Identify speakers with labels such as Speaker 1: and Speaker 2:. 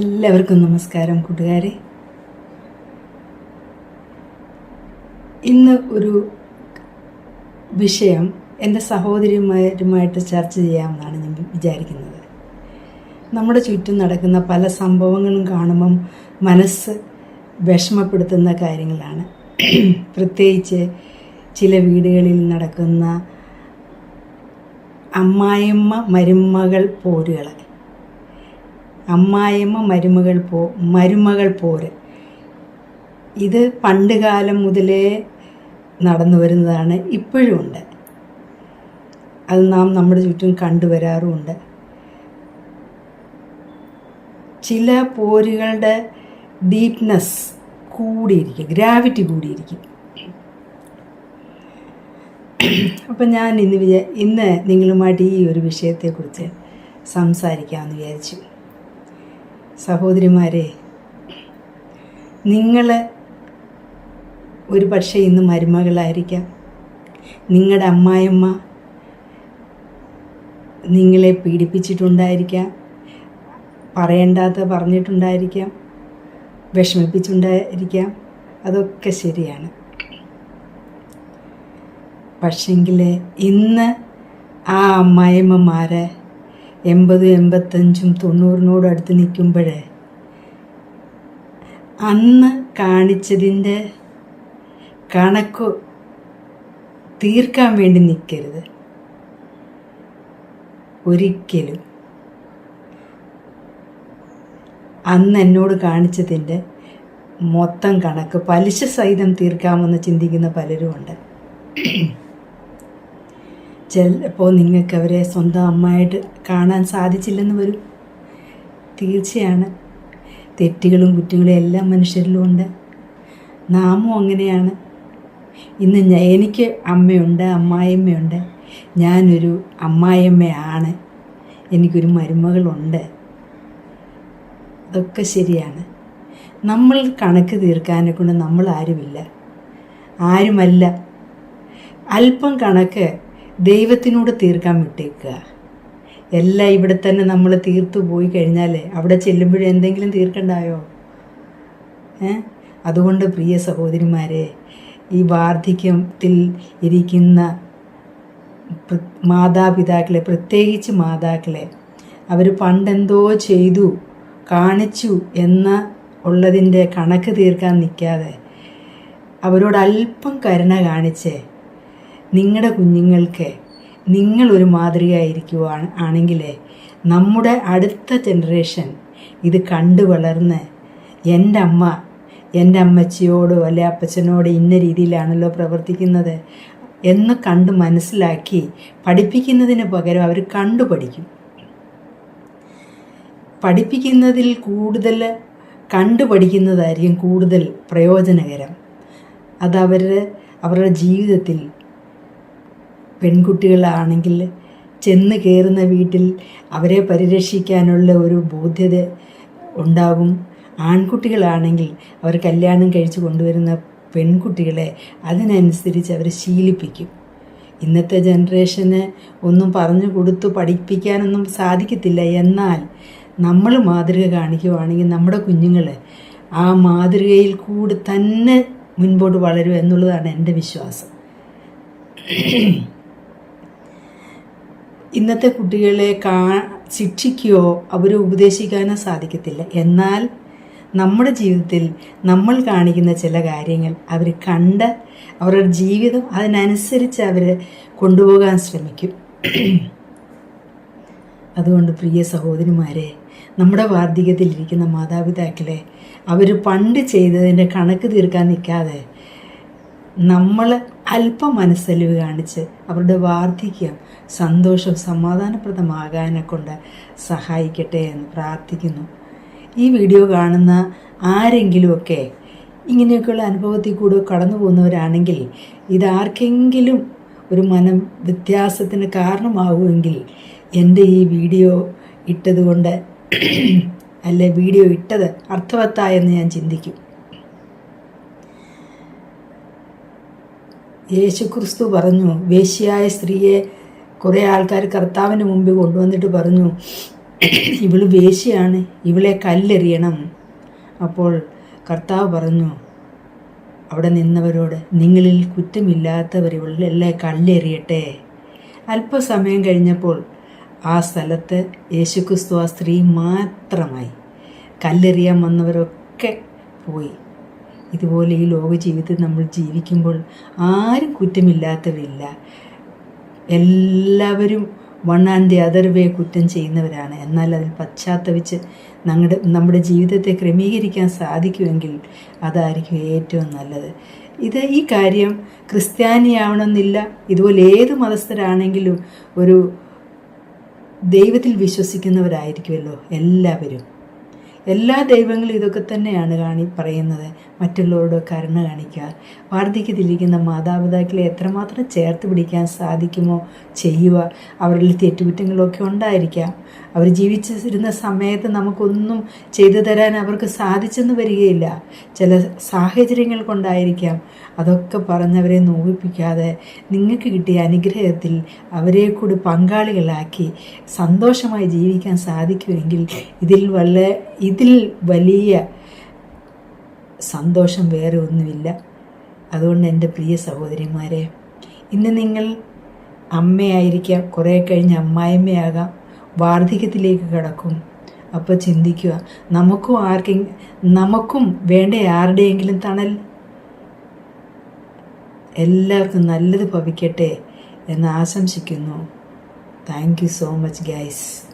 Speaker 1: എല്ലാവർക്കും നമസ്കാരം കൂട്ടുകാരെ. ഇന്ന് ഒരു വിഷയം എന്റെ സഹോദരിമാരുമായിട്ട് ചർച്ച ചെയ്യാമെന്നാണ് ഞാൻ വിചാരിക്കുന്നത്. നമ്മുടെ ചുറ്റും നടക്കുന്ന പല സംഭവങ്ങളും കാണുമ്പം മനസ്സ് വിഷമപ്പെടുത്തുന്ന കാര്യങ്ങളാണ്. പ്രത്യേകിച്ച് ചില വീടുകളിൽ നടക്കുന്ന അമ്മായിമ്മ മരുമകൾ പോരുകൾ അമ്മായിയമ്മ മരുമകൾ പോ മരുമകൾ പോര്. ഇത് പണ്ട് കാലം മുതലേ നടന്നു വരുന്നതാണ് ഇപ്പോഴും ഉണ്ട്. അത് നാം നമ്മുടെ ചുറ്റും കണ്ടുവരാറുമുണ്ട്. ചില പോരുകളുടെ ഡീപ്നെസ് കൂടിയിരിക്കും ഗ്രാവിറ്റി കൂടിയിരിക്കും. അപ്പം ഞാൻ ഇന്ന് വിചാ ഇന്ന് നിങ്ങളുമായിട്ട് ഈ ഒരു വിഷയത്തെക്കുറിച്ച് സംസാരിക്കാമെന്ന് വിചാരിച്ചു. സഹോദരിമാരെ നിങ്ങൾ ഒരു പക്ഷേ ഇന്ന് മരുമകളായിരിക്കാം. നിങ്ങളുടെ അമ്മായിയമ്മ നിങ്ങളെ പീഡിപ്പിച്ചിട്ടുണ്ടായിരിക്കാം പറയേണ്ടാത്ത പറഞ്ഞിട്ടുണ്ടായിരിക്കാം വിഷമിപ്പിച്ചുണ്ടായിരിക്കാം അതൊക്കെ ശരിയാണ്. പക്ഷെങ്കിൽ ഇന്ന് ആ അമ്മായിയമ്മമാരെ എൺപതും എൺപത്തഞ്ചും തൊണ്ണൂറിനോട് അടുത്ത് നിൽക്കുമ്പോഴേ അന്ന് കാണിച്ചതിന്റെ കണക്ക് തീർക്കാൻ വേണ്ടി നിൽക്കരുത്. ഒരിക്കലും. അന്ന് എന്നോട് കാണിച്ചതിന്റെ മൊത്തം കണക്ക് പലിശ സഹിതം തീർക്കാമെന്ന് ചിന്തിക്കുന്ന പലരുമുണ്ട്. ചിലപ്പോൾ നിങ്ങൾക്ക് അവരെ സ്വന്തം അമ്മയായിട്ട് കാണാൻ സാധിച്ചില്ലെന്ന് വരും. തീർച്ചയാണ്. തെറ്റുകളും കുറ്റങ്ങളും എല്ലാം മനുഷ്യരിലും ഉണ്ട്. നാമും അങ്ങനെയാണ്. ഇന്ന് ഞാൻ എനിക്ക് അമ്മയുണ്ട് അമ്മായിയമ്മയുണ്ട്. ഞാനൊരു അമ്മായിയമ്മയാണ്. എനിക്കൊരു മരുമകളുണ്ട്. അതൊക്കെ ശരിയാണ്. നമ്മൾ കണക്ക് തീർക്കാനെ കൊണ്ട് നമ്മൾ ആരുമില്ല. ആരുമല്ല. അല്പം കണക്ക് ദൈവത്തിനോട് തീർക്കാൻ വിട്ടേക്കുക. എല്ലാം ഇവിടെ തന്നെ നമ്മൾ തീർത്തു പോയി കഴിഞ്ഞാൽ അവിടെ ചെല്ലുമ്പോഴും എന്തെങ്കിലും തീർക്കണ്ടായോ? അതുകൊണ്ട് പ്രിയ സഹോദരിമാരെ ഈ വാർദ്ധക്യത്തിൽ ഇരിക്കുന്ന മാതാപിതാക്കളെ പ്രത്യേകിച്ച് മാതാക്കളെ അവർ പണ്ടെന്തോ ചെയ്തു കാണിച്ചു എന്ന ഉള്ളതിന്റെ കണക്ക് തീർക്കാൻ നിൽക്കാതെ അവരോട് അല്പം കരുണ കാണിച്ച് നിങ്ങളുടെ കുഞ്ഞുങ്ങൾക്ക് നിങ്ങളൊരു മാതൃകയായിരിക്കുവാണ് ആണെങ്കിൽ നമ്മുടെ അടുത്ത ജനറേഷൻ ഇത് കണ്ടു വളർന്ന് എന്റെ അമ്മ എന്റെ അമ്മച്ചിയോടോ അല്ലെ അപ്പച്ചനോടോ ഇന്ന രീതിയിലാണല്ലോ പ്രവർത്തിക്കുന്നത് എന്ന് കണ്ട് മനസ്സിലാക്കി പഠിപ്പിക്കുന്നതിന് പകരം അവർ കണ്ടു പഠിക്കും. പഠിപ്പിക്കുന്നതിൽ കൂടുതൽ കണ്ടു പഠിക്കുന്നതായിരിക്കും കൂടുതൽ പ്രയോജനകരം. അതവർ അവരുടെ ജീവിതത്തിൽ പെൺകുട്ടികളാണെങ്കിൽ ചെന്ന് കയറുന്ന വീട്ടിൽ അവരെ പരിരക്ഷിക്കാനുള്ള ഒരു ബോധ്യത ഉണ്ടാകും. ആൺകുട്ടികളാണെങ്കിൽ അവർ കല്യാണം കഴിച്ച് കൊണ്ടുവരുന്ന പെൺകുട്ടികളെ അതിനനുസരിച്ച് അവർ ശീലിപ്പിക്കും. ഇന്നത്തെ ജനറേഷന് ഒന്നും പറഞ്ഞു കൊടുത്തു പഠിപ്പിക്കാനൊന്നും സാധിക്കത്തില്ല. എന്നാൽ നമ്മൾ മാതൃക കാണിക്കുവാണെങ്കിൽ നമ്മുടെ കുഞ്ഞുങ്ങൾ ആ മാതൃകയിൽ കൂടി തന്നെ മുൻപോട്ട് വളരും എന്നുള്ളതാണ് എന്റെ വിശ്വാസം. ഇന്നത്തെ കുട്ടികളെ കാ ശിക്ഷിക്കുകയോ അവരെ ഉപദേശിക്കാനോ സാധിക്കത്തില്ല. എന്നാൽ നമ്മുടെ ജീവിതത്തിൽ നമ്മൾ കാണിക്കുന്ന ചില കാര്യങ്ങൾ അവർ കണ്ട് അവരുടെ ജീവിതം അതിനനുസരിച്ച് അവർ കൊണ്ടുപോകാൻ ശ്രമിക്കും. അതുകൊണ്ട് പ്രിയ സഹോദരിമാരെ നമ്മുടെ വാർദ്ധക്യത്തിലിരിക്കുന്ന മാതാപിതാക്കളെ അവർ പണ്ട് ചെയ്തതിന്റെ കണക്ക് തീർക്കാൻ നിൽക്കാതെ നമ്മൾ അല്പം മനസ്സലിവ് കാണിച്ച് അവരുടെ വാർദ്ധക്യം സന്തോഷം സമാധാനപ്രദമാകാനെ കൊണ്ട് സഹായിക്കട്ടെ എന്ന് പ്രാർത്ഥിക്കുന്നു. ഈ വീഡിയോ കാണുന്ന ആരെങ്കിലുമൊക്കെ ഇങ്ങനെയൊക്കെയുള്ള അനുഭവത്തിൽ കൂടെ കടന്നു പോകുന്നവരാണെങ്കിൽ ഇതാർക്കെങ്കിലും ഒരു മനം വ്യത്യാസത്തിന് കാരണമാകുമെങ്കിൽ എന്റെ ഈ വീഡിയോ ഇട്ടതുകൊണ്ട് അല്ലെ വീഡിയോ ഇട്ടത് അർത്ഥവത്തായെന്ന് ഞാൻ ചിന്തിക്കും. യേശുക്രിസ്തു പറഞ്ഞു വേശിയായ സ്ത്രീയെ കുറേ ആൾക്കാർ കർത്താവിന് മുമ്പിൽ കൊണ്ടുവന്നിട്ട് പറഞ്ഞു ഇവൾ വേശിയാണ് ഇവളെ കല്ലെറിയണം. അപ്പോൾ കർത്താവ് പറഞ്ഞു അവിടെ നിന്നവരോട് നിങ്ങളിൽ കുറ്റമില്ലാത്തവർ ഇവളെ കല്ലെറിയട്ടെ. അല്പസമയം കഴിഞ്ഞപ്പോൾ ആ സ്ഥലത്ത് യേശുക്രിസ്തു ആ സ്ത്രീ മാത്രമായി കല്ലെറിയാൻ വന്നവരൊക്കെ പോയി. ഇതുപോലെ ഈ ലോക ജീവിതത്തിൽ നമ്മൾ ജീവിക്കുമ്പോൾ ആരും കുറ്റമില്ലാത്തവരില്ല. എല്ലാവരും one and the other way കുറ്റം ചെയ്യുന്നവരാണ്. എന്നാൽ അതിൽ പശ്ചാത്തപിച്ച് നമ്മുടെ നമ്മുടെ ജീവിതത്തെ ക്രമീകരിക്കാൻ സാധിക്കുമെങ്കിൽ അതായിരിക്കും ഏറ്റവും നല്ലത്. ഇത് ഈ കാര്യം ക്രിസ്ത്യാനിയാവണമെന്നില്ല. ഇതുപോലെ ഏത് മതസ്ഥരാണെങ്കിലും ഒരു ദൈവത്തിൽ വിശ്വസിക്കുന്നവരായിരിക്കുമല്ലോ എല്ലാവരും. എല്ലാ ദൈവങ്ങളും ഇതൊക്കെ തന്നെയാണ് കാണി പറയുന്നത്. മറ്റുള്ളവരോട് കരുണ കാണിക്കുക. വാർദ്ധക്യത്തിലിരിക്കുന്ന മാതാപിതാക്കളെ എത്രമാത്രം ചേർത്ത് പിടിക്കാൻ സാധിക്കുമോ ചെയ്യുക. അവരിൽ തെറ്റുകുറ്റങ്ങളൊക്കെ ഉണ്ടായിരിക്കാം. അവർ ജീവിച്ചിരുന്ന സമയത്ത് നമുക്കൊന്നും ചെയ്തു തരാൻ അവർക്ക് സാധിച്ചെന്ന് വരികയില്ല. ചില സാഹചര്യങ്ങൾ കൊണ്ടായിരിക്കാം. അതൊക്കെ പറഞ്ഞവരെ നോവിപ്പിക്കാതെ നിങ്ങൾക്ക് കിട്ടിയ അനുഗ്രഹത്തിൽ അവരെ കൂടി പങ്കാളികളാക്കി സന്തോഷമായി ജീവിക്കാൻ സാധിക്കുമെങ്കിൽ ഇതിൽ വല്ല ഇതിൽ വലിയ സന്തോഷം വേറെ ഒന്നുമില്ല. അതുകൊണ്ട് എന്റെ പ്രിയ സഹോദരിമാരെ ഇന്ന് നിങ്ങൾ അമ്മയായിരിക്കാം കുറേ കഴിഞ്ഞ് അമ്മായിമ്മയാകാം വാർദ്ധക്യത്തിലേക്ക് കിടക്കും. അപ്പോൾ ചിന്തിക്കുക നമുക്കും ആർക്കെ നമുക്കും വേണ്ട ആരുടെയെങ്കിലും തണൽ? എല്ലാവർക്കും നല്ലത് ഭവിക്കട്ടെ എന്ന് ആശംസിക്കുന്നു. Thank you so much guys